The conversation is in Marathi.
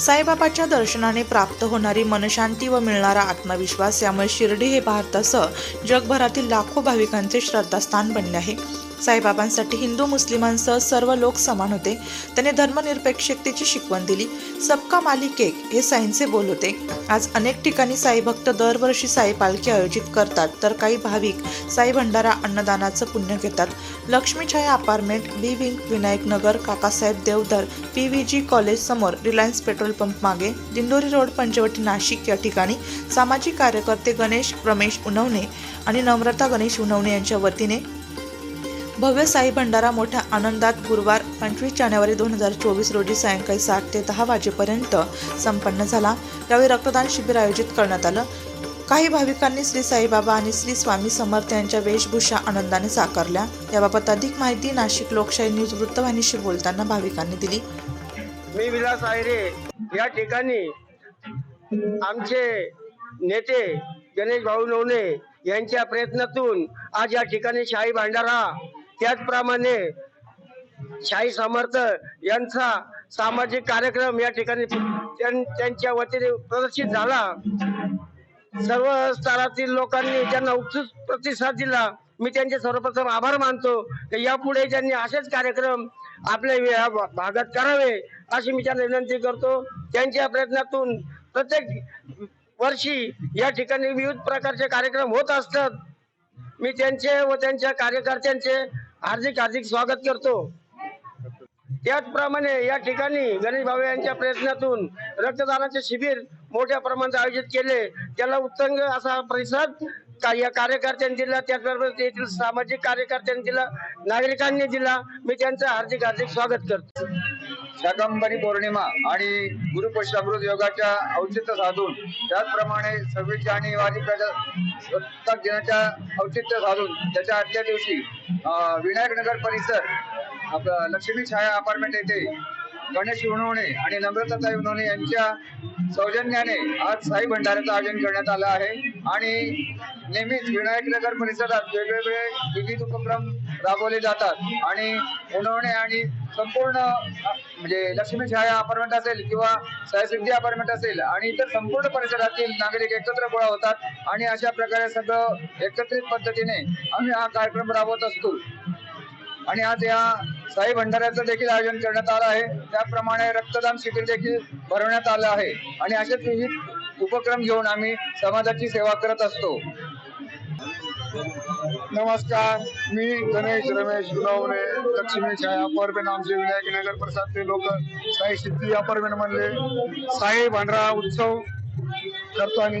साईबाबाच्या दर्शनाने प्राप्त होणारी मनशांती व मिळणारा आत्मविश्वास यामुळे शिर्डी हे भारतासह जगभरातील लाखो भाविकांचे श्रद्धास्थान बनले आहे. साईबाबांसाठी हिंदू मुस्लिमांसह सर्व लोक समान होते. त्याने धर्मनिरपेक्षतेची शिकवण दिली. सबका मालिक एक हे साईंचे बोल होते. आज अनेक ठिकाणी साई भक्त दरवर्षी साई पालखी आयोजित करतात. तर काही भाविक साई भंडारा अन्नदानाचं पुण्य घेतात. Laxmichhaya apartment B wing Vinayak Nagar Kakasaheb Deodhar P V G college समोर रिलायन्स पेट्रोल पंप मागे दिंडोरी रोड पंचवटी नाशिक या ठिकाणी सामाजिक कार्यकर्ते गणेश रमेश उनवणे आणि नम्रता गणेश उनवणे यांच्या वतीने भव्य साई भंडारा मोठ्या आनंदात गुरुवार पंचवीस जानेवारी दोन हजार चोवीस रोजी सायंकाळी सात ते दहा वाजेपर्यंत संपन्न झाला. यावेळी रक्तदान शिबिर आयोजित करण्यात आलं. काही भाविकांनी श्री साईबाबा आणि श्री स्वामी समर्थ यांच्या वेशभूषा आनंदाने साकारल्या. याबाबत अधिक माहिती नाशिक लोकशाही न्यूज वृत्तवाहिनीशी बोलताना भाविकांनी दिली. मी विलास आयरे. या ठिकाणी आमचे नेते गणेश भाऊ नवणे यांच्या प्रयत्नातून आज या ठिकाणी शाही भांडारा त्याचप्रमाणे शाही समर्थ यांचा सामाजिक कार्यक्रम या ठिकाणी त्यां- त्यांच्या वतीने प्रदर्शित झाला. सर्व स्तरातील लोकांनी ज्यांना उत्सुक प्रतिसाद दिला मी त्यांचे सर्वप्रथम आभार मानतो. की यापुढे त्यांनी असेच कार्यक्रम आपल्या भागात करावे अशी मी त्यांना विनंती करतो. त्यांच्या प्रयत्नातून प्रत्येक वर्षी या ठिकाणी विविध प्रकारचे कार्यक्रम होत असतात. मी त्यांचे व त्यांच्या कार्यकर्त्यांचे हार्दिक हार्दिक स्वागत करतो. त्याचप्रमाणे या ठिकाणी गणेश भावे यांच्या प्रयत्नातून रक्तदानाचे शिबिर मोठ्या प्रमाणात आयोजित केले. त्याला उत्तंग असा प्रतिसाद या कार्यकर्त्यांनी दिला. त्याचबरोबर तेथील सामाजिक कार्यकर्त्यांनी दिला. नागरिकांनी दिला. मी त्यांचं हार्दिक हार्दिक स्वागत करतो. शाकंभरी पौर्णिमा आणि गुरुपुष्यामृत योगाच्या औचित्य साधून त्याचप्रमाणे सव्वीस जानेवारी प्रजासत्ताक दिनाच्या औचित्य घालून त्याच्या आदल्या दिवशी विनायक नगर परिसर लक्ष्मी छाया अपार्टमेंट येथे गणेश उनवणे आणि नम्रताताई उणवणे यांच्या सौजन्याने आज साई भंडाऱ्याचं आयोजन करण्यात आलं आहे. आणि नेहमीच विनायक नगर परिसरात वेगवेगळे विविध उपक्रम राबवले जातात. आणि उणवणे आणि संपूर्ण म्हणजे लक्ष्मी छाया अपार्टमेंट असेल किंवा सायसिद्धी अपार्टमेंट असेल आणि इतर संपूर्ण परिसरातील नागरिक एकत्र गोळा होतात. आणि अशा प्रकारे सगळं एकत्रित पद्धतीने आम्ही हा कार्यक्रम राबवत असतो. आणि आज या साई भंडाऱ्याचं देखील आयोजन करण्यात आलं आहे. त्याप्रमाणे रक्तदान शिबिर देखील भरवण्यात आलं आहे. आणि असेच विविध उपक्रम घेऊन आम्ही समाजाची सेवा करत असतो. नमस्कार. मी गणेश रमेश गुणवणे लक्ष्मी छाया अपार्टमेंट आमचे विनायक नगर प्रसादचे लोक साई सिद्धी अपार्टमेंट मधले साई भांडरा उत्सव करतो आणि